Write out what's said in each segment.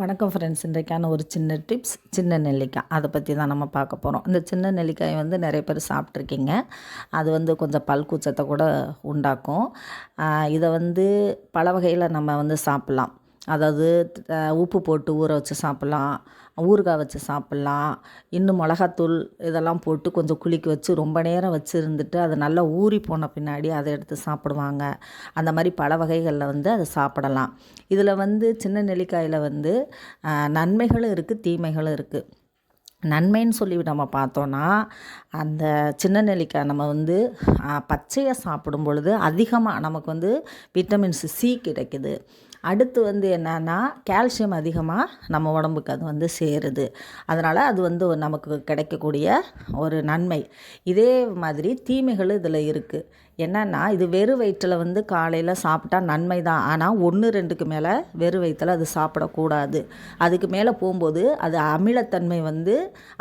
வணக்கம் ஃப்ரெண்ட்ஸ் இன்றைக்கான ஒரு சின்ன டிப்ஸ் சின்ன நெல்லிக்காய். அதை பற்றி தான் நம்ம பார்க்க போகிறோம் இந்த சின்ன நெல்லிக்காயை வந்து நிறைய பேர் சாப்பிட்ருக்கீங்க அது வந்து கொஞ்சம் பல் கூச்சத்தை கூட உண்டாக்கும். இதை வந்து பல வகையில் நம்ம வந்து சாப்பிட்லாம். அதாவது உப்பு போட்டு ஊற வச்சு சாப்பிட்லாம் ஊறுகாய் வச்சு சாப்பிட்லாம் இன்னும் மிளகாத்தூள் இதெல்லாம் போட்டு கொஞ்சம் குளிக்க வச்சு ரொம்ப நேரம் வச்சு இருந்துட்டு அது நல்லா ஊறி போன பின்னாடி அதை எடுத்து சாப்பிடுவாங்க. அந்த மாதிரி பல வகைகளில் வந்து அதை சாப்பிடலாம். இதில் வந்து சின்ன நெல்லிக்காயில் வந்து நன்மைகளும் இருக்குது தீமைகளும் இருக்குது நன்மைன்னு சொல்லி நம்ம பார்த்தோன்னா அந்த சின்ன நெல்லிக்காய் நம்ம வந்து பச்சையாக சாப்பிடும் பொழுது அதிகமாக நமக்கு வந்து விட்டமின்ஸ் சி கிடைக்குது. அடுத்து வந்து என்னன்னா கால்சியம் அதிகமாக நம்ம உடம்புக்கு அது வந்து சேருது. அதனால் அது வந்து நமக்கு கிடைக்கக்கூடிய ஒரு நன்மை. இதே மாதிரி தீமைகளும் இதில் இருக்குது என்னென்னா இது வெறும் வயிற்றில் வந்து காலையில் சாப்பிட்டா நன்மை தான் ஆனால் ஒன்று ரெண்டுக்கு மேலே வெறும் வயிற்றில் அது சாப்பிடக்கூடாது. அதுக்கு மேலே போகும்போது அது அமிலத்தன்மை வந்து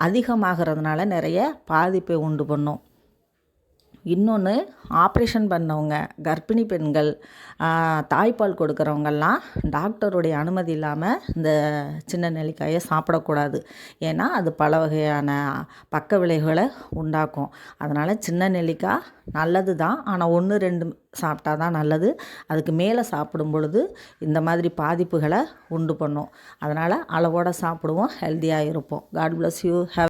அதிகமாகிறதுனால நிறைய பாதிப்பை உண்டு பண்ணும். இன்னொன்று ஆப்ரேஷன் பண்ணவங்க கர்ப்பிணி பெண்கள் தாய்ப்பால் கொடுக்குறவங்கெல்லாம் டாக்டருடைய அனுமதி இல்லாமல் இந்த சின்ன நெல்லிக்காயை சாப்பிடக்கூடாது. ஏன்னா அது பல வகையான பக்க விளைவுகளை உண்டாக்கும். அதனால் சின்ன நெல்லிக்காய் நல்லது தான். ஆனால் ஒன்று ரெண்டு சாப்பிட்டா தான் நல்லது. அதுக்கு மேலே சாப்பிடும் பொழுது இந்த மாதிரி பாதிப்புகளை உண்டு பண்ணும். அதனால் அளவோடு சாப்பிடுவோம் ஹெல்த்தியாக இருப்போம். God bless you have